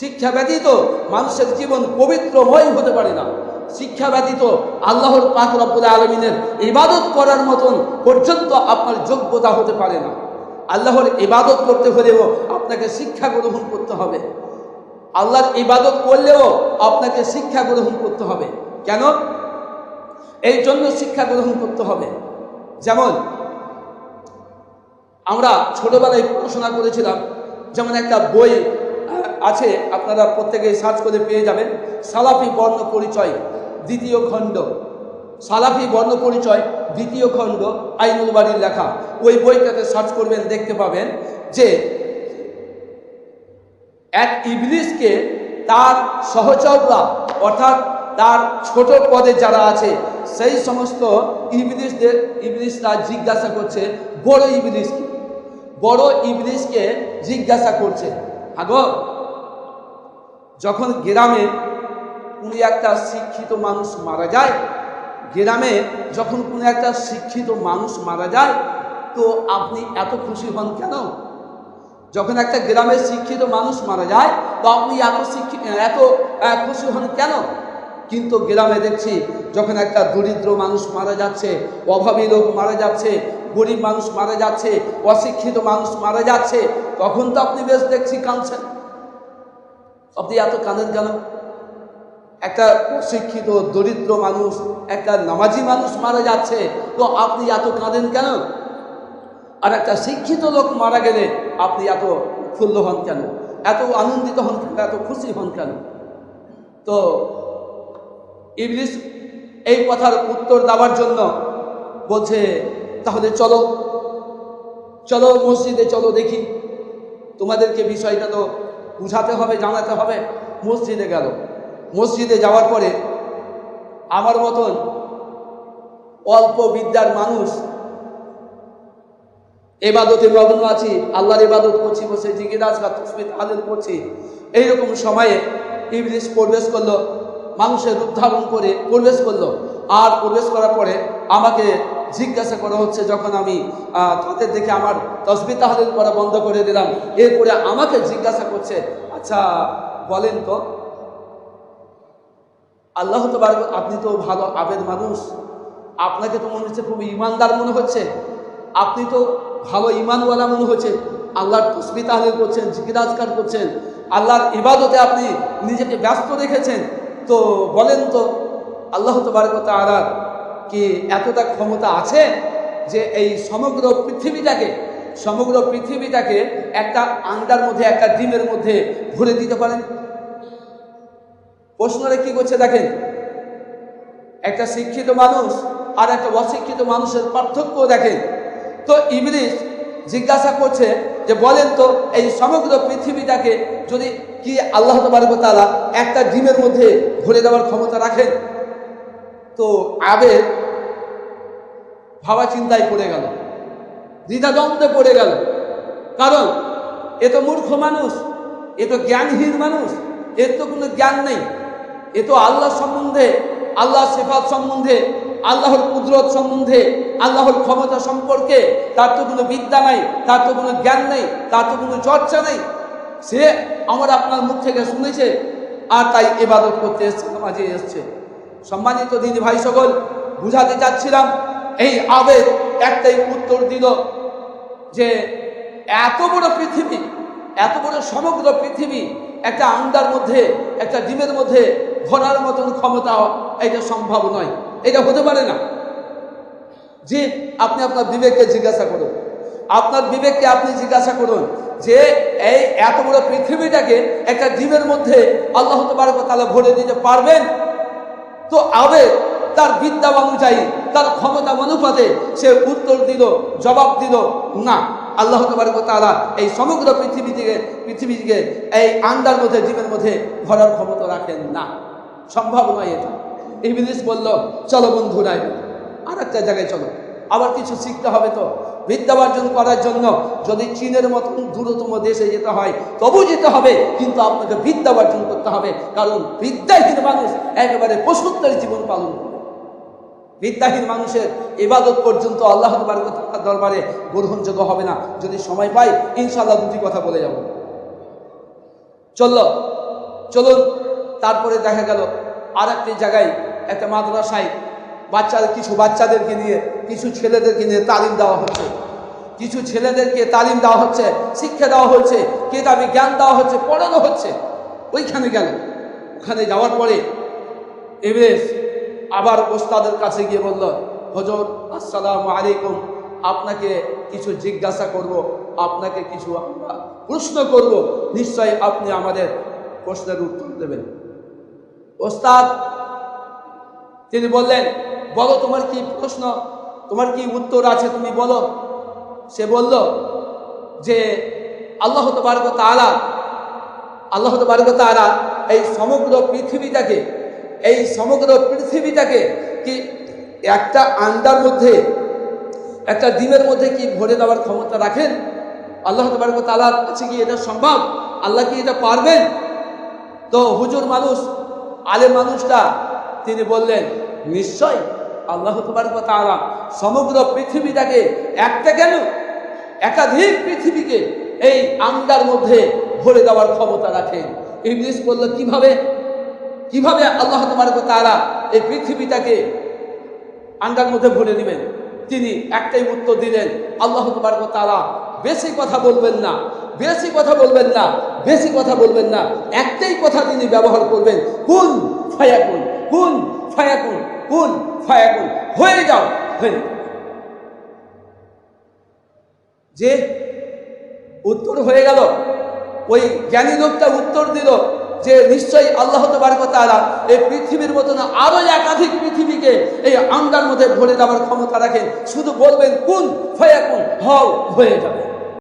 শিক্ষা ব্যতীত মানুষের জীবন পবিত্রময় হতে পারে না। শিক্ষা ব্যতীত আল্লাহর পাক রব্বুল আলমিনের ইবাদত করার মতন পর্যন্ত আপনার যোগ্যতা হতে পারে না। আল্লাহর ইবাদত করতে হলেও আপনাকে শিক্ষা গ্রহণ করতে হবে। আল্লাহর ইবাদত করলেও আপনাকে শিক্ষা গ্রহণ করতে হবে। কেন? এই জন্য শিক্ষা গ্রহণ করতে হবে। যেমন, আমরা ছোটবেলায় পড়াশোনা করেছিলাম, যেমন একটা বই আছে, আপনারা প্রত্যেকে সার্চ করে পেয়ে যাবেন। সালাফি বর্ণ পরিচয়, দ্বিতীয় খণ্ড। সালাফি বর্ণ পরিচয়, দ্বিতীয় খণ্ড, আইনুল বাড়ির লেখা। ওই বইটাতে সার্চ করবেন, দেখতে পাবেন যে এক ইবলিসকে তার সহচররা, অর্থাৎ তার ছোট পদে যারা আছে, সেই সমস্ত ইবলিসদের ইবলিসরা জিজ্ঞাসা করছে, বড় ইবলিসকে বড় ইবলিসকে জিজ্ঞাসা করছে, আগো যখন গ্রামে কোনো একটা শিক্ষিত মানুষ মারা যায়, গ্রামে যখন কোনো একটা শিক্ষিত মানুষ মারা যায়, তো আপনি এত খুশি হন কেন? যখন একটা গ্রামের শিক্ষিত মানুষ মারা যায়, তো আপনি এত শিক্ষিত এত খুশি হন কেন? কিন্তু গ্রামে দেখছি যখন একটা দরিদ্র মানুষ মারা যাচ্ছে, অভাবী লোক মারা যাচ্ছে, গরিব মানুষ মারা যাচ্ছে, অশিক্ষিত মানুষ মারা যাচ্ছে, তখন তো আপনি বেশ দেখছি কাঁদছেন। আপনি এত কাঁদেন কেন? একটা অশিক্ষিত, দরিদ্র মানুষ, একটা নামাজি মানুষ মারা যাচ্ছে। তো আপনি এত কাঁদেন কেন? আর একটা শিক্ষিত লোক মারা গেলে আপনি এত উৎফুল্ল হন কেন? এত আনন্দিত হন কেন? এত খুশি হন কেন? তো ইবলিস এই কথার উত্তর দেওয়ার জন্য বলছে, তাহলে চলো চলো মসজিদে, চলো দেখি। তোমাদেরকে বিষয়টা তো বুঝাতে হবে, জানাতে হবে। মসজিদে গেল। মসজিদে যাওয়ার পরে আমার মতন অল্প বিদ্যার মানুষ এবাদতে মগ্ন আছি, আল্লাহর ইবাদত করছি, বসে জিজ্ঞাস বা তসমিত আদল করছি। এইরকম সময়ে ইবলিশ প্রবেশ করল, মানুষের রূপ ধারণ করে প্রবেশ করল। আর প্রবেশ করার পরে আমাকে জিজ্ঞাসা করা হচ্ছে, যখন আমি তাদের দেখে আমার তসবি তাহলিল করা বন্ধ করে দিলাম। এরপরে আমাকে জিজ্ঞাসা করছে আচ্ছা বলেন তো, আল্লাহ তো আপনি তো ভালো, আবেদ মানুষ। আপনাকে তো মনে হচ্ছে খুব ইমানদার মনে হচ্ছে। আপনি তো ভালো ইমানওয়ালা মনে হচ্ছে। আল্লাহর তসবি তাহলে করছেন জিকিরাজকার করছেন। আল্লাহর ইবাদতে আপনি নিজেকে ব্যস্ত রেখেছেন। তো বলেন তো আল্লাহ তো বার তাআলার কি এতটা ক্ষমতা আছে যে এই সমগ্র পৃথিবীটাকে সমগ্র পৃথিবীটাকে একটা আন্ডার মধ্যে, একটা ডিমের মধ্যে ভরে দিতে পারেন? প্রশ্নটা কি করছে দেখেন? একটা শিক্ষিত মানুষ আর একটা অশিক্ষিত মানুষের পার্থক্য দেখেন। তো ইবলিস জিজ্ঞাসা করছে যে বলেন তো এই সমগ্র পৃথিবীটাকে যদি কি আল্লাহ তালা একটা ডিমের মধ্যে ভরে দেওয়ার ক্ষমতা রাখেন? তো আবেদ ভাবা চিন্তায় পড়ে গেল। দ্বিধাদ্বন্দ্বে পড়ে গেল। কারণ, এ তো মূর্খ মানুষ, এ তো জ্ঞানহীন মানুষ, এর তো কোনো জ্ঞান নেই। এ তো আল্লাহ সম্বন্ধে আল্লাহ সেফাত সম্বন্ধে, আল্লাহর কুদরত সম্বন্ধে, আল্লাহর ক্ষমতা সম্পর্কে তার তো কোনো বিদ্যা নাই, তার তো কোনো জ্ঞান নেই, তার তো কোনো চর্চা নেই। সে আমার আপনার মুখ থেকে শুনেছে আর তাই এবাদত করতে এসছে, নামাজে এসছে। সম্মানিত দিদি ভাই সকল, বুঝাতে চাচ্ছিলাম, এই আবেগ একটাই উত্তর দিল যে এত বড় পৃথিবী, এত বড় সমগ্র পৃথিবী একটা আন্ডার মধ্যে, একটা ডিমের মধ্যে ভরার মতন ক্ষমতা এটা সম্ভব নয়। এটা হতে পারে না। যে আপনি আপনার বিবেককে জিজ্ঞাসা করুন, আপনার বিবেককে আপনি জিজ্ঞাসা করুন যে এই এত বড় পৃথিবীটাকে একটা ডিমের মধ্যে আল্লাহ তালা ভরে দিতে পারবেন? তো আবেগ তার বিদ্যা অনুযায়ী, তার ক্ষমতা অনুপাতে সে উত্তর দিল, জবাব দিল, না। আল্লাহ তালা এই সমগ্র পৃথিবী থেকে এই আন্দার মধ্যে, জীবের মধ্যে ভরার ক্ষমতা রাখেন না। সম্ভব নয় এটা। ইবলিস বলল, চলো বন্ধু বন্ধুরা আর একটা জায়গায় চলো। আবার কিছু শিখতে হবে তো? বিদ্যার্জন করার জন্য যদি চীনের মতন দূরতম দেশে যেতে হয়, তবু যেতে হবে, কিন্তু আপনাকে বিদ্যার্জন করতে হবে। কারণ বিদ্যাহীন মানুষ একেবারে পশুত্বের জীবন পালন বিদ্যাহীন মানুষের এবাদত পর্যন্ত আল্লাহ দরবারে গ্রহণযোগ্য হবে না। যদি সময় পাই ইনশাল্লাহ দুটি কথা বলে যাব। চলল চলুন, তারপরে দেখা গেল আর একটি জায়গায়, একটা মাদ্রাসায় বাচ্চাদের কিছু বাচ্চাদেরকে নিয়ে, কিছু ছেলেদেরকে নিয়ে তালিম দেওয়া হচ্ছে। কিছু ছেলেদেরকে তালিম দেওয়া হচ্ছে, শিক্ষা দেওয়া হচ্ছে, কেতাবে জ্ঞান দেওয়া হচ্ছে, পড়ানো হচ্ছে। ওইখানে গেল। ওখানে যাওয়ার পরে এবেশ আবার ওস্তাদের কাছে গিয়ে বলল, হজর, আসসালামু আলাইকুম। আপনাকে কিছু জিজ্ঞাসা করব, আপনাকে কিছু আমরা প্রশ্ন করব। নিশ্চয়ই আপনি আমাদের প্রশ্নের উত্তর দেবেন। ওস্তাদ, তিনি বললেন বলো, তোমার কি প্রশ্ন? তোমার কি উত্তর আছে? তুমি বলো। সে বলল যে, আল্লাহ তবারক তাআলা, আল্লাহ তবারক তাআলা এই সমগ্র পৃথিবীটাকে, এই সমগ্র পৃথিবীটাকে কি একটা আন্ডার মধ্যে, একটা ডিমের মধ্যে কি ভরে দেওয়ার ক্ষমতা রাখেন? আল্লাহ তবারক তাআলার কাছে কি এটা সম্ভব? আল্লাহ কি এটা পারবেন? তো হুজুর মানুষ আলে মানুষটা তিনি বললেন নিশ্চয় আল্লাহ তাআলা সমগ্র পৃথিবীটাকে একটা কেন? একাধিক পৃথিবীকে এই আন্ডার মধ্যে ভরে দেওয়ার ক্ষমতা রাখেন ইবলিস বলল, কীভাবে? কীভাবে আল্লাহ তবারক তাআলা এই পৃথিবীটাকে আন্ডার মধ্যে ভরে দিবেন তিনি একটাই উত্তর দিলেন, আল্লাহ তবারক তাআলা বেশি কথা বলবেন না, বেশি কথা বলবেন না, বেশি কথা বলবেন না। একটাই কথা তিনি ব্যবহার করবেন, কোন ফায়াকুন কোন ফায়াকুন। কোন ফায়াকুন হয়ে যাও, হয়ে। যে উত্তর হয়ে গেল, ওই জ্ঞানী লোকটা উত্তর দিল যে নিশ্চয়ই আল্লাহ তাআলা এই পৃথিবীর মতন আরও একাধিক পৃথিবীকে এই আন্ডার মধ্যে ভরে দেওয়ার ক্ষমতা রাখেন। শুধু বলবেন, কোন ফায়াকুন হও, হয়ে যাবে।